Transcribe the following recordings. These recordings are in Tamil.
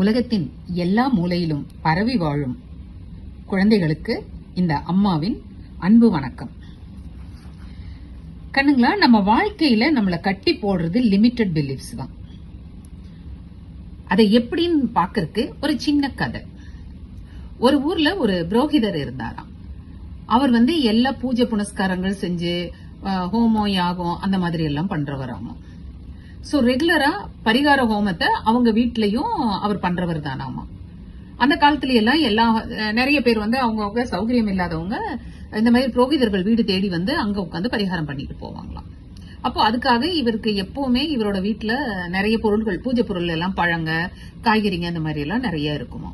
உலகத்தின் எல்லா மூலையிலும் பரவி வாழும் குழந்தைகளுக்கு இந்த அம்மாவின் அன்பு வணக்கம். கண்ணுங்களா நம்ம வாழ்க்கையில நம்மளை கட்டி போடுறது லிமிட்டட் பிலீஃப்ஸ் தான். அதை எப்படின்னு பாக்குறதுக்கு ஒரு சின்ன கதை. ஒரு ஊர்ல ஒரு புரோகிதர் இருந்தாராம். அவர் வந்து எல்லா பூஜை புனஸ்காரங்கள் செஞ்சு ஹோமோ ஹோமம் யாகம் அந்த மாதிரி எல்லாம் பண்றவராமா ஸோ ரெகுலரா பரிகார ஹோமத்தை அவங்க வீட்லயும் அவர் பண்றவர் தானாமா அந்த காலத்துல எல்லாம் எல்லா நிறைய பேர் வந்து அவங்கவுங்க சௌகரியம் இல்லாதவங்க இந்த மாதிரி புரோகிதர்கள் வீடு தேடி வந்து அங்க உட்காந்து பரிகாரம் பண்ணிட்டு போவாங்களாம். அப்போ அதுக்காக இவருக்கு எப்பவுமே இவரோட வீட்டில் நிறைய பொருட்கள் பூஜை பொருள் எல்லாம் பழங்க காய்கறிங்க அந்த மாதிரி எல்லாம் நிறைய இருக்குமா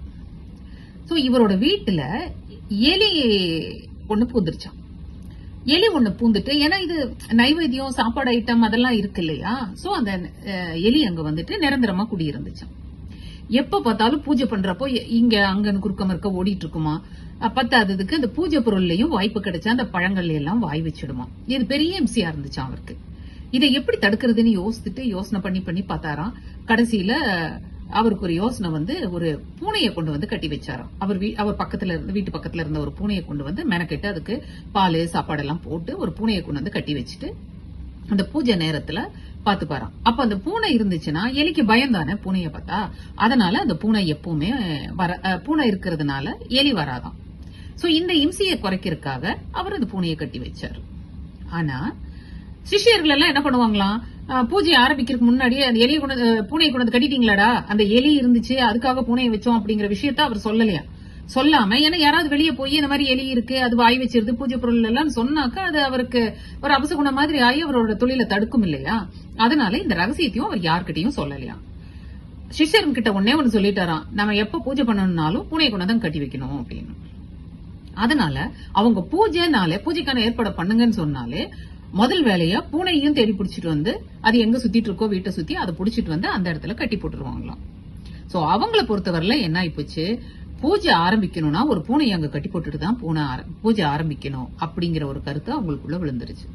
ஸோ இவரோட வீட்டுல எலி ஒண்ணு பூந்துருச்சாம் எலி ஒண்ணு பூந்துட்டு ஏன்னா இது நைவேத்தியம் சாப்பாடு ஐட்டம் அதெல்லாம் இருக்கு இல்லையா? சோ அந்த எலி அங்க வந்துட்டு நிரந்தரமா குடியிருந்துச்சாம். எப்ப பார்த்தாலும் பூஜை பண்றப்போ இங்க அங்கன்னு குறுக்கம் இருக்க ஓடிட்டு இருக்குமா பத்தாததுக்கு அந்த பூஜை பொருள்லயும் வாய்ப்பு கிடைச்சா அந்த பழங்கள்ல எல்லாம் வாய் வச்சிடுமா? இது பெரிய எம்சியா இருந்துச்சு அவருக்கு. இதை எப்படி தடுக்கிறதுன்னு யோசித்துட்டு யோசனை பண்ணி பண்ணி பார்த்தாராம். கடைசியில அவருக்கு ஒரு யோசனை வந்து ஒரு பூனையை கொண்டு வந்து கட்டி வச்சாராம். அவர் வீ- அவர் பக்கத்துல இருந்து வீட்டு பக்கத்துல இருந்த ஒரு பூனையை கொண்டு வந்து மெனக்கெட்டு அதுக்கு பால் சாப்பாடெல்லாம் போட்டு ஒரு பூனையை கொண்டு வந்து கட்டி வச்சுட்டு அந்த பூஜை நேரத்துல பாத்துப்பாராம். அப்ப அந்த பூனை இருந்துச்சுன்னா எலிக்கு பயம் தானே பூனைய பார்த்தா? அதனால அந்த பூனை எப்பவுமே வர பூனை இருக்கிறதுனால எலி வராதாம். சோ இந்த இம்சையை குறைக்கிறதுக்காக அவர் அந்த பூனையை கட்டி வச்சாரு. ஆனா சிஷியர்கள் எல்லாம் என்ன பண்ணுவாங்களாம்? பூஜை ஆரம்பிக்கிறதுக்கு முன்னாடியே அந்த எலியை கொண்டு பூனையை கொண்டு வந்து கட்டிட்டீங்களாடா? அந்த எலி இருந்துச்சு அதுக்காக பூனையை வச்சோம் அப்படிங்கிற விஷயத்த அவர் சொல்லலையா? சொல்லாம ஏன்னா யாராவது வெளியே போய் இந்த மாதிரி எலி இருக்கு அது வாய் வச்சிருது பூஜை பொருள் எல்லாம் சொன்னாக்கா அது அவருக்கு ஒரு அபசகுணம் மாதிரி ஆகி அவரோட தொழிலை தடுக்கும் இல்லையா? அதனால இந்த ரகசியத்தையும் அவர் யார்கிட்டயும் சொல்லலையா? சிஷ்யர்கிட்ட கிட்ட ஒன்னே ஒன்னு சொல்லிட்டாராம். நம்ம எப்ப பூஜை பண்ணணும்னாலும் பூனையை கொண்டு தான் கட்டி வைக்கணும் அப்படின்னு. அதனால அவங்க பூஜைனாலே பூஜைக்கான ஏற்பாடு பண்ணுங்கன்னு சொன்னாலே முதல் வேலையா பூனையும் தேடி பிடிச்சிட்டு வந்து அது எங்க சுத்திட்டு இருக்கோ வீட்டை சுத்தி அதை பிடிச்சிட்டு வந்து அந்த இடத்துல கட்டி போட்டுருவாங்களாம். சோ அவங்கள பொறுத்தவரையில என்ன ஆயிப்போச்சு? பூஜை ஆரம்பிக்கணும்னா ஒரு பூனையை அங்க கட்டி போட்டுட்டு தான் பூனை பூஜை ஆரம்பிக்கணும் அப்படிங்கிற ஒரு கருத்து அவங்களுக்குள்ள விழுந்துருச்சு.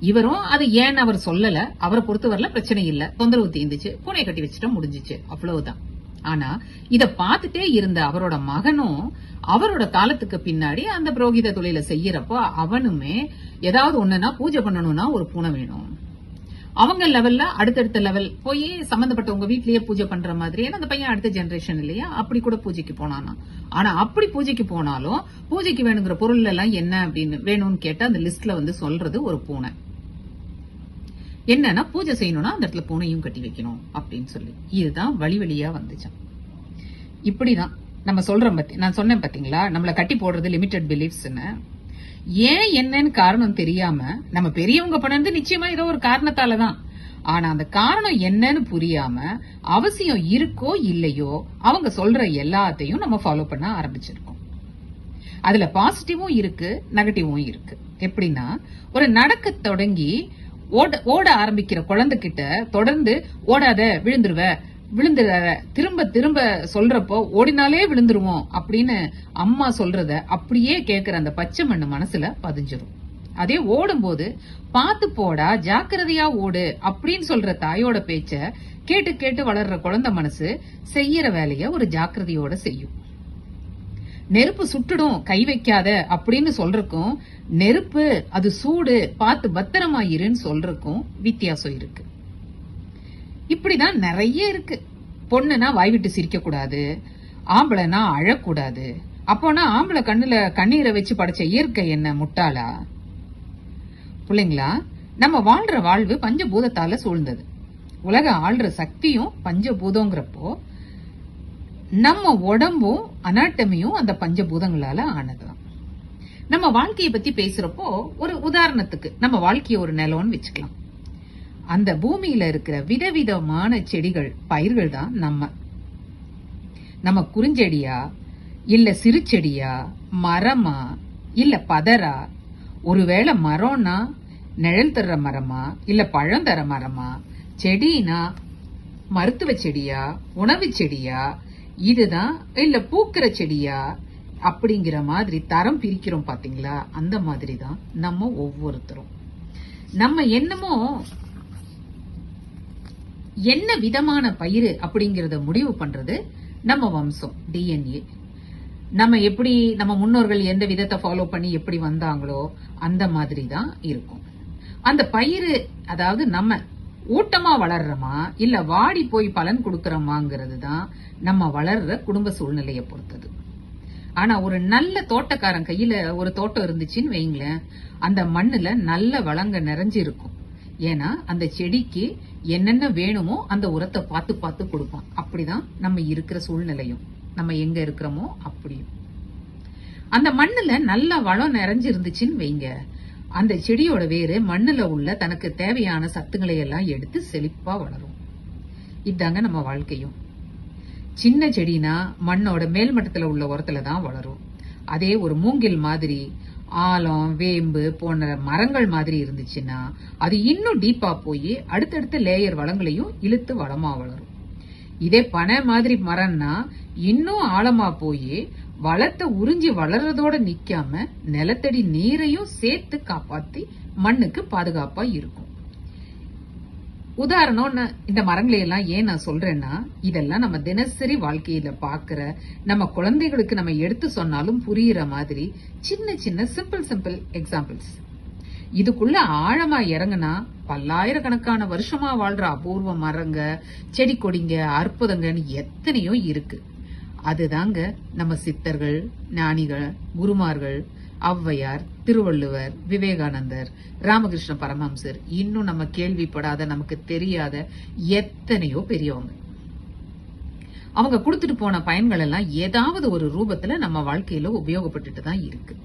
இவரும் அது ஏன் அவர் சொல்லல? அவரை பொறுத்தவரையில பிரச்சனை இல்ல. தொந்தரவு தீந்துச்சு. பூனையை கட்டி வச்சுட்டா முடிஞ்சுச்சு. அவ்வளவுதான். ஆனா இத பார்த்துட்டே இருந்த அவரோட மகனும் அவரோட காலத்துக்கு பின்னாடி அந்த புரோகித தொழில செய்யறப்போ அவனுமே ஏதாவது ஒண்ணுன்னா பூஜை பண்ணணும்னா ஒரு பூனை வேணும். அவங்க லெவல்ல அடுத்தடுத்த லெவல் போய் சம்பந்தப்பட்டவங்க வீட்லயே பூஜை பண்ற மாதிரி ஏன்னா அந்த பையன் அடுத்த ஜெனரேஷன் இல்லையா அப்படி கூட பூஜைக்கு போனானா. ஆனா அப்படி பூஜைக்கு போனாலும் பூஜைக்கு வேணுங்கிற பொருள் எல்லாம் என்ன அப்படின்னு வேணும்னு கேட்டா அந்த லிஸ்ட்ல வந்து சொல்றது ஒரு பூனை. என்னன்னா பூஜை செய்யணும்னா அந்த இடத்துல பூனையும் கட்டி வைக்கணும் அப்படின்னு சொல்லி. இதுதான் வழி வழியா வந்துச்சான் இப்படிதான். நம்ம சொல்றோம் பத்தி நான் சொன்னேன் பாத்தீங்களா? நம்மள கட்டி போடுறது லிமிடெட் பிலீஃப்ஸ்னு ஏன் என்னன்னு காரணம் தெரியாம நம்ம பெரியவங்க பண்ணது நிச்சயமா ஏதோ ஒரு காரணத்தால தான் ஆனா அந்த காரணம் என்னன்னு புரியாம அவசியம் இருக்கோ இல்லையோ அவங்க சொல்ற எல்லாத்தையும் நம்ம ஃபாலோ பண்ண ஆரம்பிச்சிருக்கோம். அதுல பாசிட்டிவும் இருக்கு நெகட்டிவும் இருக்கு. எப்படின்னா ஒரு நடக்க தொடங்கி ஓட ஓட ஆரம்பிக்கிற குழந்தைகிட்ட தொடர்ந்து ஓடாத விழுந்துருவ விழுந்துருவ திரும்ப திரும்ப சொல்றப்போ ஓடினாலே விழுந்துருவோம் அப்படின்னு அம்மா சொல்றத அப்படியே கேக்குற அந்த பச்சை மண்ணு மனசுல பதிஞ்சிரும். அதே ஓடும்போது பார்த்து போடா ஜாக்கிரதையா ஓடு அப்படின்னு சொல்ற தாயோட பேச்ச கேட்டு கேட்டு வளர்ற குழந்தை மனசு செய்யற வேலைய ஒரு ஜாக்கிரதையோட செய்யும். நெருப்பு சுட்டுடும் கை வைக்காத அப்படின்னு சொல்றக்கும் நெருப்பு அது சூடு பார்த்து பத்திரமாயிருன்னு சொல்றக்கும் வித்தியாசம் இருக்கு. இப்படிதான் நிறைய இருக்கு. பொண்ணுனா வாய் விட்டு சிரிக்க கூடாது ஆம்பளைனா அழக்கூடாது. அப்போனா ஆம்பளை கண்ணுல கண்ணீரை வச்சு படைச்ச இயற்கை என்ன முட்டாளா? பிள்ளைங்களா நம்ம வாழ்ற வாழ்வு பஞ்சபூதத்தால சூழ்ந்தது. உலக ஆள்ற சக்தியும் பஞ்சபூதங்கிறப்போ நம்ம உடம்பும் அனாட்டமியும் அந்த பஞ்சபூதங்களால ஆனதுதான். நம்ம வாழ்க்கையை பத்தி பேசுறப்போ ஒரு உதாரணத்துக்கு நம்ம வாழ்க்கைய ஒரு நிலம்னு வச்சுக்கலாம். அந்த பூமியில இருக்கிற விதவிதமான செடிகள் பயிர்கள் தான் நம்ம. நம்ம குறுஞ்செடியா இல்ல சிறுச்செடியா மரமா இல்ல பதரா ஒருவேளை மரம்னா நிழல் தர்ற மரமா இல்ல பழம் தர மரமா? செடினா மருத்துவ செடியா உணவு செடியா இதுதான் இல்ல பூக்கிற செடியா? அப்படிங்கிற மாதிரி தரம் பிரிக்கிறோம் பாத்தீங்களா? அந்த மாதிரி தான் நம்ம ஒவ்வொருத்தரும். நம்ம என்னமோ என்ன விதமான பயிர் அப்படிங்கறத முடிவு பண்றது நம்ம வம்சம் டிஎன்ஏ நம்ம எப்படி நம்ம முன்னோர்கள் எந்த விதத்தை ஃபாலோ பண்ணி எப்படி வந்தாங்களோ அந்த மாதிரி தான் இருக்கும். அந்த பயிர் அதாவது நம்ம ஊட்டமா வளர்றோமா? இல்ல வாடி போய் பலன் கொடுக்கறோமாங்கிறது தான் நம்ம வளர்ற குடும்ப சூழ்நிலையை பொறுத்தது. ஆனா ஒரு நல்ல தோட்டக்காரன் கையில ஒரு தோட்டம் இருந்துச்சுன்னு வைங்களேன் அந்த மண்ணுல நல்ல வளங்க நிறைஞ்சு இருக்கும் ஏன்னா அந்த செடிக்கு என்னென்ன வேணுமோ அந்த உரத்தை பார்த்து பார்த்து கொடுப்பான். அப்படிதான் நம்ம இருக்கிற சூழ்நிலையும். நம்ம எங்க இருக்கிறோமோ அப்படியும். அந்த மண்ணுல நல்ல வளம் நிறைஞ்சு இருந்துச்சுன்னு வைங்க. அந்த செடியோட வேறு மண்ணுல உள்ள தனக்கு தேவையான சத்துக்களை எல்லாம் எடுத்து செழிப்பா வளரும். இதாங்க நம்ம வாழ்க்கையும். சின்ன செடினா மண்ணோட மேல்மட்டத்தில் உள்ள உரத்துல தான் வளரும். அதே ஒரு மூங்கில் மாதிரி ஆலம் வேம்பு போன்ற மரங்கள் மாதிரி இருந்துச்சுன்னா அது இன்னும் டீப்பா போய் அடுத்தடுத்த லேயர் வளங்களையும் இழுத்து வளமா வளரும். இதே பனை மாதிரி மரம்னா இன்னும் ஆழமா போய் வளத்தை உறிஞ்சி வளர்றதோட நிக்காம நிலத்தடி நீரையும் சேர்த்து காப்பாத்தி மண்ணுக்கு பாதுகாப்பா இருக்கும். உதாரணம் நான் இந்த மரங்களை எல்லாம் ஏன் நான் சொல்றேன்னா இதெல்லாம் நம்ம தினசரி வாழ்க்கையில பாக்குற நம்ம குழந்தைகளுக்கு நம்ம எடுத்து சொன்னாலும் புரியுற மாதிரி சின்ன சின்ன சிம்பிள் சிம்பிள் எக்ஸாம்பிள்ஸ் இதுக்குள்ள ஆழமா இறங்குனா பல்லாயிரக்கணக்கான வருஷமா வாழ்ற அபூர்வ மரங்க செடி கொடிங்க அற்புதங்கன்னு எத்தனையோ இருக்கு. அதுதாங்க நம்ம சித்தர்கள் ஞானிகள் குருமார்கள் ஔவையார் திருவள்ளுவர் விவேகானந்தர் ராமகிருஷ்ண பரமஹம்சர். இன்னும் நம்ம கேள்விப்படாத நமக்கு தெரியாத எத்தனையோ பெரியவங்க. அவங்க கொடுத்துட்டு போன பயன்கள் எல்லாம் ஏதாவது ஒரு ரூபத்துல நம்ம வாழ்க்கையில உபயோகப்பட்டுட்டு தான் இருக்கு.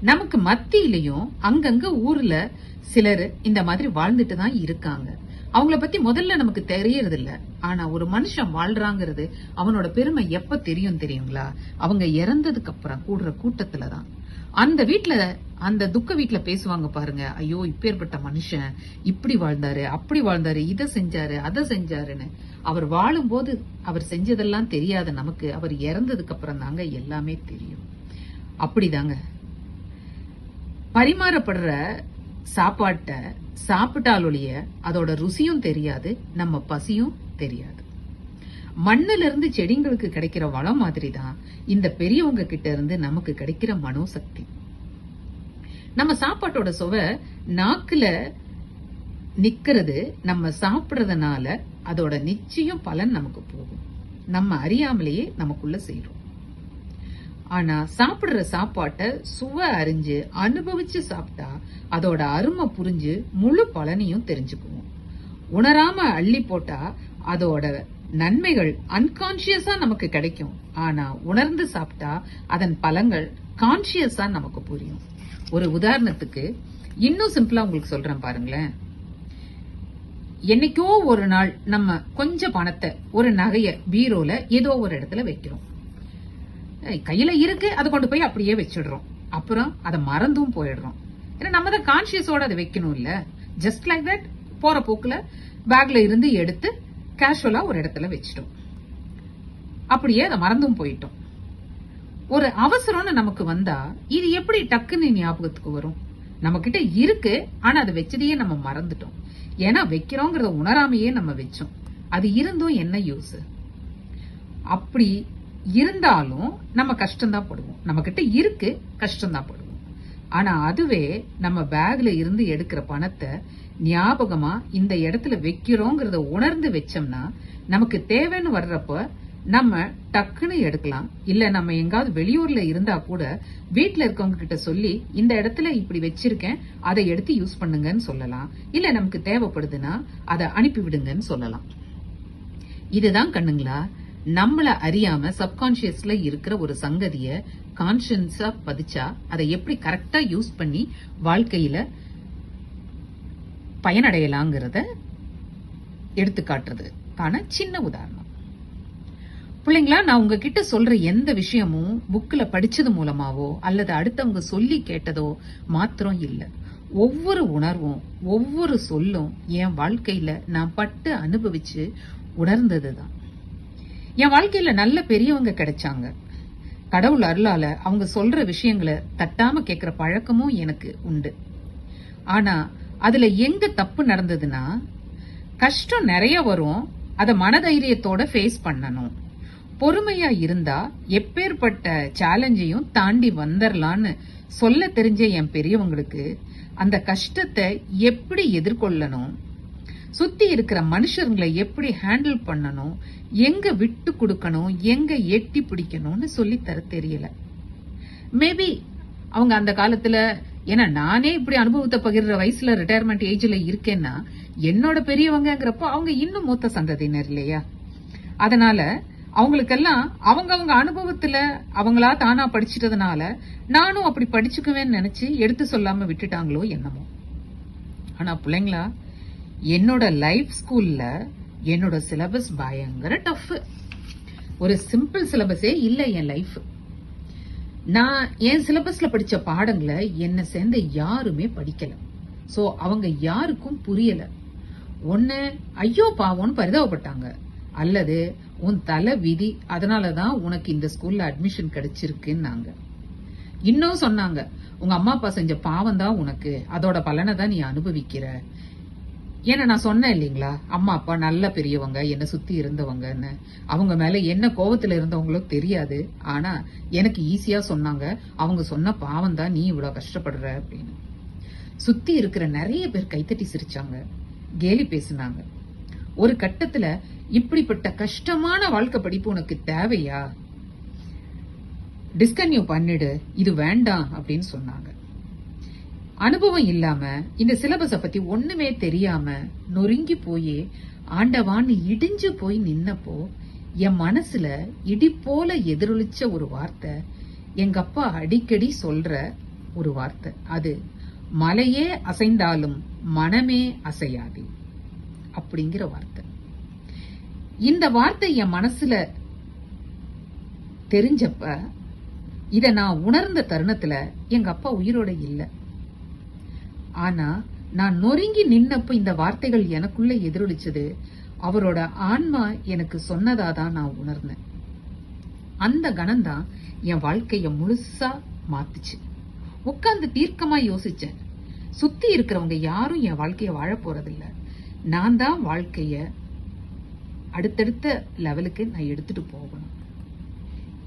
நமக்கு மத்தியிலையும் அங்கங்க ஊர்ல சிலர் இந்த மாதிரி வாழ்ந்துட்டு தான் இருக்காங்க. அவங்கள பத்தி முதல்ல நமக்கு தெரியறது இல்ல ஆனா ஒரு மனுஷன் வாழ்றாங்கிறது அவனோட பெருமை எப்ப தெரியும் தெரியுங்களா? அவங்க இறந்ததுக்கு அப்புறம் கூடுற கூட்டத்துலதான். அந்த வீட்டுல அந்த துக்க வீட்டுல பேசுவாங்க பாருங்க. ஐயோ இப்பேற்பட்ட மனுஷன் இப்படி வாழ்ந்தாரு அப்படி வாழ்ந்தாரு இதை செஞ்சாரு அதை செஞ்சாருன்னு. அவர் வாழும்போது அவர் செஞ்சதெல்லாம் தெரியாத நமக்கு. அவர் இறந்ததுக்கு அப்புறம் தாங்க எல்லாமே தெரியும். அப்படிதாங்க. பரிமாறப்படுற சாப்பாட்டை சாப்பிட்டாலொழிய அதோட ருசியும் தெரியாது நம்ம பசியும் தெரியாது. மண்ணுல இருந்து செடிங்களுக்கு கிடைக்கிற வளம் மாதிரி தான் இந்த பெரியவங்க கிட்ட இருந்து நமக்கு கிடைக்கிற மனோசக்தி. நம்ம சாப்பாட்டோட சுவை நாக்குல நிக்கிறது நம்ம சாப்பிடுறதுனால அதோட நிச்சயம் பலன் நமக்கு போகும். நம்ம அறியாமலேயே நமக்குள்ள செய்யறோம் ஆனா சாப்பிடுற சாப்பாட்டை சுவை அறிஞ்சு அனுபவிச்சு சாப்பிட்டா அதோட அருமை புரிஞ்சு முழு பலனையும் தெரிஞ்சுக்குவோம். உணராம அள்ளி போட்டா அதோட நன்மைகள் அன்கான்சியஸா நமக்கு கிடைக்கும். ஆனா உணர்ந்து சாப்பிட்டா அதன் பலங்கள் கான்சியஸா நமக்கு புரியும். ஒரு உதாரணத்துக்கு இன்னும் சிம்பிளா உங்களுக்கு சொல்றேன் பாருங்களேன். என்னைக்கோ ஒரு நாள் நம்ம கொஞ்சம் பணத்தை ஒரு நகைய பீரோல ஏதோ ஒரு இடத்துல வைக்கிறோம். கையில இருக்கு அதை கொண்டு போய் அப்படியே வச்சிடுறோம். அப்புறம் அதை மறந்தும் போயிடுறோம். ஏன்னா நம்ம தான் கான்சியஸோட அதை வைக்கணும் இல்ல ஜஸ்ட் லைக் தட் போற போக்குல பேக்ல இருந்து எடுத்து கேஷுவலா ஒரு இடத்துல வச்சிட்டோம். அப்படியே அதை மறந்தும் போயிட்டோம். ஒரு அவசரம்னு நமக்கு வந்தா இது எப்படி டக்குன்னு ஞாபகத்துக்கு வரும்? நம்ம கிட்ட இருக்கு ஆனா அதை வச்சதையே நம்ம மறந்துட்டோம். ஏன்னா வைக்கிறோங்கிறத உணராமையே நம்ம வச்சோம். அது இருந்தும் என்ன யூஸ் அப்படி இருந்தாலும் நம்ம கஷ்டம்தான் படுவோம். நம்ம கிட்ட இருக்கு கஷ்டம்தான் படுவோம். ஆனா அதுவே நம்ம பேக்ல இருந்து எடுக்கிற பணத்தை ஞாபகமா இந்த இடத்துல வைக்கிறோங்கிறத உணர்ந்து வச்சோம்னா நமக்கு தேவைன்னு வர்றப்ப நம்ம டக்குன்னு எடுக்கலாம். இல்ல நம்ம எங்காவது வெளியூர்ல இருந்தா கூட வீட்டுல இருக்கவங்க கிட்ட சொல்லி இந்த இடத்துல இப்படி வச்சிருக்கேன் அதை எடுத்து யூஸ் பண்ணுங்கன்னு சொல்லலாம். இல்ல நமக்கு தேவைப்படுதுன்னா அதை அனுப்பி விடுங்கன்னு சொல்லலாம். இதுதான் கண்ணுங்களா? நம்மள அறியாம சப்கான்சியஸ்ல இருக்கிற ஒரு சங்கதிய கான்சியன்ஸா பதிச்சா அதை எப்படி கரெக்டா யூஸ் பண்ணி வாழ்க்கையில பயனடையலாங்கிறத எடுத்துக்காட்டுறது. காட்டுறதுக்கான சின்ன உதாரணம். பிள்ளைங்களா நான் உங்ககிட்ட சொல்ற எந்த விஷயமும் புக்ல படிச்சது மூலமாவோ அல்லது அடுத்தவங்க சொல்லி கேட்டதோ மாத்திரம் இல்லை. ஒவ்வொரு உணர்வும் ஒவ்வொரு சொல்லும் என் வாழ்க்கையில நான் பட்டு அனுபவிச்சு உணர்ந்ததுதான். என் வாழ்க்கையில நல்ல பெரியவங்க கிடைச்சாங்க. கடவுள் அருளால அவங்க சொல்ற விஷயங்களை தட்டாம கேக்குற பழக்கமும் எனக்கு உண்டு. ஆனா அதுல எங்க தப்பு நடந்ததுன்னா கஷ்டம் நிறைய வரும் அத மனதைரியத்தோட ஃபேஸ் பண்ணணும். பொறுமையா இருந்தா எப்பேற்பட்ட சேலஞ்சையும் தாண்டி வந்துடலான்னு சொல்ல தெரிஞ்ச என் பெரியவங்களுக்கு அந்த கஷ்டத்தை எப்படி எதிர்கொள்ளணும் சுத்தி இருக்கிற மனுஷங்களை எப்படி ஹேண்டில் பண்ணணும் எங்க விட்டு கொடுக்கணும் எங்க எட்டி பிடிக்கணும்னு சொல்லி தர தெரியல. மேபி அவங்க அந்த காலத்துல ஏன்னா நானே இப்படி அனுபவத்தை பகிர்ற வயசுல ரிட்டையர்மெண்ட் ஏஜ்ல இருக்கேன்னா என்னோட பெரியவங்கங்கிறப்போ அவங்க இன்னும் மூத்த சந்ததியினர் இல்லையா? அதனால அவங்களுக்கெல்லாம் அவங்க அவங்க அனுபவத்துல அவங்களா தானா படிச்சிட்டதுனால நானும் அப்படி படிச்சுக்குவேன்னு நினைச்சு எடுத்து சொல்லாம விட்டுட்டாங்களோ என்னமோ. ஆனா பிள்ளைங்களா என்னோட லைஃப் ஸ்கூல்ல என்னோட சிலபஸ் பயங்கர டஃப் ஒரு சிம்பிள் சிலபஸே இல்லை என் லைஃப் நான் என் சிலபஸ்ல படிச்ச பாடங்களை என்னை சேர்ந்த யாருமே படிக்கல. ஸோ அவங்க யாருக்கும் புரியல. ஒன்னு ஐயோ பாவம்னு பரிதாபப்பட்டாங்க. அல்லது உன் தலை விதி அதனாலதான் உனக்கு இந்த ஸ்கூல்ல அட்மிஷன் கிடைச்சிருக்குன்னாங்க. இன்னும் சொன்னாங்க உங்க அம்மா அப்பா செஞ்ச பாவம் தான் உனக்கு. அதோட பலனை தான் நீ அனுபவிக்கிற. ஏன்னா நான் சொன்னேன் இல்லைங்களா? அம்மா அப்பா நல்ல பெரியவங்க என்னை சுத்தி இருந்தவங்கன்னு. அவங்க மேல என்ன கோவத்துல இருந்தவங்களோ தெரியாது. ஆனா எனக்கு ஈஸியா சொன்னாங்க. அவங்க சொன்ன பாவம் தான் நீ இவ்வளவு கஷ்டப்படுற அப்படின்னு. சுத்தி இருக்கிற நிறைய பேர் கைத்தட்டி சிரிச்சாங்க. கேலி பேசினாங்க. ஒரு கட்டத்துல இப்படிப்பட்ட கஷ்டமான வாழ்க்கை படிப்பு உனக்கு தேவையா? டிஸ்கன்யூ பண்ணிடு. இது வேண்டாம் அப்படின்னு சொன்னாங்க. அனுபவம் இல்லாம இந்த சிலபஸ பத்தி ஒண்ணுமே தெரியாம நொறுங்கி போய் ஆண்டவான்னு இடிஞ்சு போய் நின்னப்போ என் மனசுல இடி போல எதிரொலிச்ச ஒரு வார்த்தை எங்க அப்பா அடிக்கடி சொல்ற ஒரு வார்த்தை. அது மலையே அசைந்தாலும் மனமே அசையாது அப்படிங்கிற வார்த்தை. இந்த வார்த்தை என் மனசுல தெரிஞ்சப்ப இத நான் உணர்ந்த தருணத்துல எங்க அப்பா உயிரோட இல்லை. ஆனா நான் நொறுங்கி நின்னப்ப இந்த வார்த்தைகள் எனக்குள்ள எதிரொலிச்சது. அவரோட ஆன்மா எனக்கு சொன்னதா தான் நான் உணர்ந்தேன். அந்த கணம்தான் என் வாழ்க்கைய முழுசா மாத்துச்சு. உட்கார்ந்து தீர்க்கமா யோசிச்சேன். சுத்தி இருக்கிறவங்க யாரும் என் வாழ்க்கைய வாழ போறதில்ல. நான் தான் வாழ்க்கைய அடுத்தடுத்த லெவலுக்கு நான் எடுத்துட்டு போகணும்.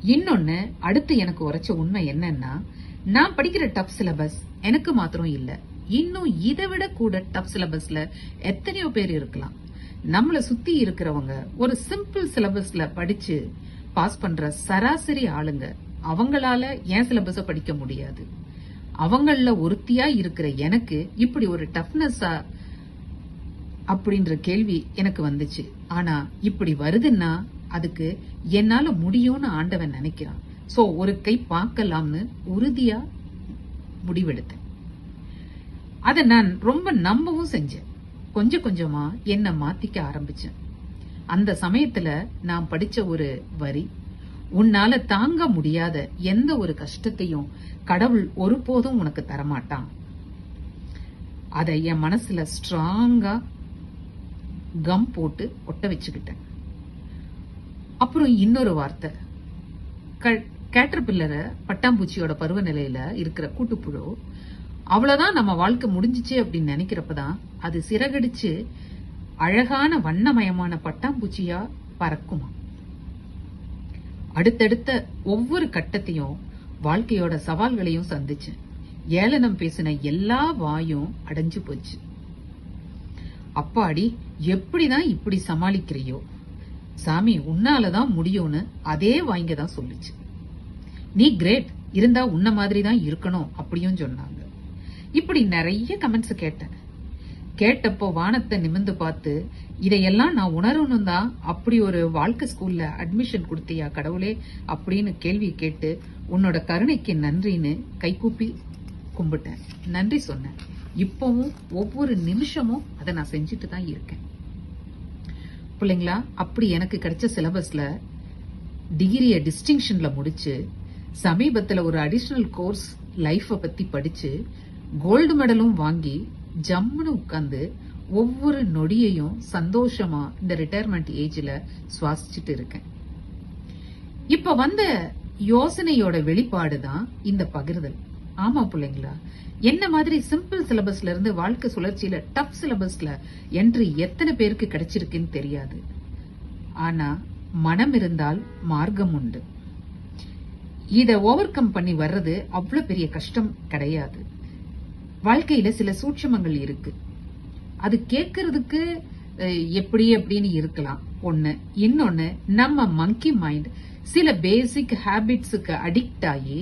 இன்னொன்னு அடுத்து எனக்கு உரைச்ச உண்மை என்னன்னா நான் படிக்கிற டப் சிலபஸ் எனக்கு மாத்திரம் இல்லை. இன்னும் இதை விட கூட டப் சிலபஸ்ல எத்தனையோ பேர் இருக்கலாம். நம்மளை சுத்தி இருக்கிறவங்க ஒரு சிம்பிள் சிலபஸ்ல படிச்சு பாஸ் பண்ற சராசரி ஆளுங்க அவங்களால ஏன் சிலபஸ படிக்க முடியாது? அவங்கள ஒருத்தியா இருக்கிற எனக்கு இப்படி ஒரு டஃப்னஸா அப்படின்ற கேள்வி எனக்கு வந்துச்சு. ஆனா இப்படி வருதுன்னா அதுக்கு என்னால முடியும்னு ஆண்டவன் நினைக்கிறான். சோ ஒரு கை பார்க்கலாம்னு உறுதியா முடிவெடுத்தேன். அதை நான் ரொம்ப நம்பவும் செஞ்சேன். கொஞ்சம் கொஞ்சமா என்னை மாத்திக்க ஆரம்பிச்சேன். அந்த சமயத்துல நான் படிச்ச ஒரு வரி உன்னால தாங்க முடியாத எந்த ஒரு கஷ்டத்தையும் கடவுள் ஒருபோதும் உனக்கு தரமாட்டான். அதை என் மனசுல ஸ்ட்ராங்கா கம் போட்டு ஒட்ட வச்சுக்கிட்டேன். அப்புறம் இன்னொரு வார்த்தை கேட்டர்பில்லர பட்டாம்பூச்சியோட பருவநிலையில இருக்கிற கூட்டுப்புழு அவ்வளவுதான் நம்ம வாழ்க்கை முடிஞ்சிச்சு அப்படின்னு நினைக்கிறப்பதான் அது சிறகடிச்சு அழகான வண்ணமயமான பட்டாம்பூச்சியா பறக்குமா? அடுத்தடுத்த ஒவ்வொரு கட்டத்தையும் வாழ்க்கையோட சவால்களையும் சந்திச்சேன் ஏளனம் பேசின எல்லா வாயும் அடைஞ்சு போச்சு. அப்பாடி எப்படிதான் இப்படி சமாளிக்கிறியோ? சாமி உன்னாலதான் முடியும்னு அதே வாங்க தான் சொல்லுச்சு. நீ கிரேட் இருந்தா உன்ன மாதிரி தான் இருக்கணும் அப்படியும் சொன்னாங்க. இப்படி நிறைய கமெண்ட்ஸ் கேட்டேன். கேட்டப்போ வானத்தை நிமிந்து பார்த்து இதையெல்லாம் நான் உணரணும் தான் அப்படி ஒரு வாழ்க்கை ஸ்கூல்ல அட்மிஷன் கொடுத்தியா கடவுளே? அப்படின்னு கேள்வி கேட்டு உன்னோட கருணைக்கு நன்றின்னு கைகூப்பி கும்பிட்டேன். நன்றி சொன்னேன். இப்பவும் ஒவ்வொரு நிமிஷமும் அதை நான் செஞ்சுட்டு தான் இருக்கேன். பிள்ளைங்களா அப்படி எனக்கு கிடைச்ச சிலபஸ்ல டிகிரியை டிஸ்டிங்ஷன்ல முடிச்சு சமீபத்தில் ஒரு அடிஷ்னல் கோர்ஸ் லைஃப்பை பத்தி படித்து கோல்டு மெடலும் வாங்கி ஜம்முன்னு உட்காந்து ஒவ்வொரு நொடியையும் சந்தோஷமா இந்த ரிட்டையர்மெண்ட் ஏஜ்ல சுவாசிச்சுட்டு இருக்கேன். இப்ப வந்த யோசனையோட வெளிப்பாடு தான் இந்த பகிர்தல். ஆமா பிள்ளைங்களா? என்ன மாதிரி சிம்பிள் சிலபஸ்ல இருந்து வாழ்க்கை சுழற்சியில டஃப் சிலபஸ்ல என்ட்ரி எத்தனை பேருக்கு கிடைச்சிருக்குன்னு தெரியாது. ஆனா மனம் இருந்தால் மார்க்கம் உண்டு. இத ஓவர் கம் பண்ணி வர்றது அவ்வளவு பெரிய கஷ்டம் கிடையாது. வாழ்க்கையில சில சூட்சமங்கள் இருக்கு. அது கேட்கறதுக்கு எப்படி அப்படின்னு இருக்கலாம். ஒண்ணு இன்னொன்னு நம்ம மங்கி மைண்ட் சில பேசிக் ஹாபிட்ஸுக்கு அடிக்ட் ஆகி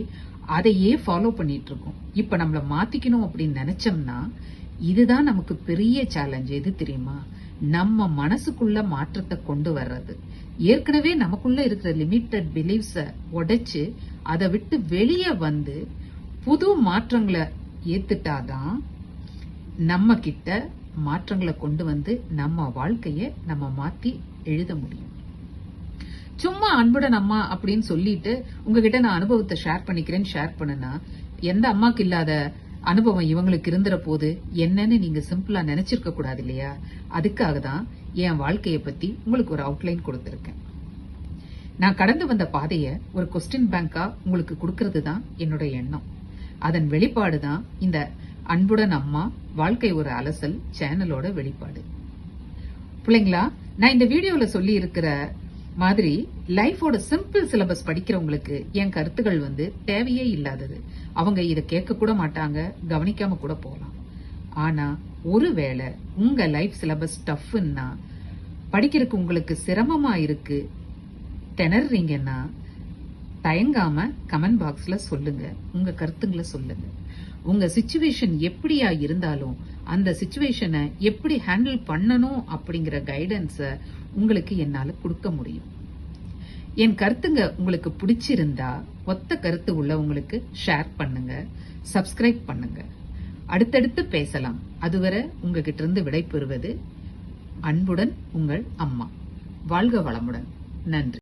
அதையே ஃபாலோ பண்ணிட்டு இருக்கோம். இப்ப நம்மள மாத்திக்கணும் அப்படின்னு நினைச்சோம்னா இதுதான் நமக்கு பெரிய சேலஞ்ச் எது தெரியுமா? நம்ம மனசுக்குள்ள மாற்றத்தை கொண்டு வர்றது. ஏற்கனவே நமக்குள்ள இருக்கிற லிமிட்டட் பிலீவ்ஸ உடைச்சு அதை விட்டு வெளியே வந்து புது மாற்றங்களை ஏத்துட்டாதான் நம்ம கிட்ட மாற்றங்களை கொண்டு வந்து நம்ம வாழ்க்கைய நம்ம மாத்தி எழுத முடியும். சும்மா அன்புடன் அம்மா அப்படின்னு சொல்லிட்டு உங்ககிட்ட நான் அனுபவத்தை ஷேர் பண்ணிக்கிறேன்னு ஷேர் பண்ணுனா எந்த அம்மாக்கு இல்லாத அனுபவம் இவங்களுக்கு இருந்துற போது என்னன்னு நீங்க சிம்பிளா நினைச்சிருக்க கூடாது இல்லையா? அதுக்காக தான் என் வாழ்க்கையை பத்தி உங்களுக்கு ஒரு அவுட்லைன் கொடுத்துருக்கேன். நான் கடந்து வந்த பாதைய ஒரு கொஸ்டின் பேங்கா உங்களுக்கு கொடுக்கறது தான் என்னோட எண்ணம். அதன் வெளிப்பாடு தான் இந்த அன்புடன் அம்மா வாழ்க்கை ஒரு அலசல் சேனலோட வெளிப்பாடு. பிள்ளைங்களா நான் இந்த வீடியோல சொல்லி இருக்கிற மாதிரி லைஃபோட சிம்பிள் சிலபஸ் படிக்கிறவங்களுக்கு என் கருத்துக்கள் வந்து தேவையே இல்லாதது. அவங்க இதை கேட்க கூட மாட்டாங்க கவனிக்காம கூட போகலாம். ஆனா ஒருவேளை உங்க லைஃப் சிலபஸ் டஃப்னா படிக்கிறதுக்கு உங்களுக்கு சிரமமா இருக்கு திணறீங்கன்னா தயங்காம கமெண்ட் பாக்ஸ்ல சொல்லுங்க. உங்க கருத்துங்களை சொல்லுங்க. உங்க சுச்சுவேஷன் எப்படியா இருந்தாலும் அந்த சுச்சுவேஷனை எப்படி ஹேண்டில் பண்ணணும் அப்படிங்கிற கைடன்ஸ உங்களுக்கு என்னால கொடுக்க முடியும். என் கருத்துங்க உங்களுக்கு பிடிச்சிருந்தா ஒத்த கருத்து உள்ளவங்களுக்கு ஷேர் பண்ணுங்க சப்ஸ்கிரைப் பண்ணுங்க. அடுத்தடுத்து பேசலாம். அதுவரை உங்ககிட்ட இருந்து விடை பெறுவது அன்புடன் உங்கள் அம்மா. வாழ்க வளமுடன். நன்றி.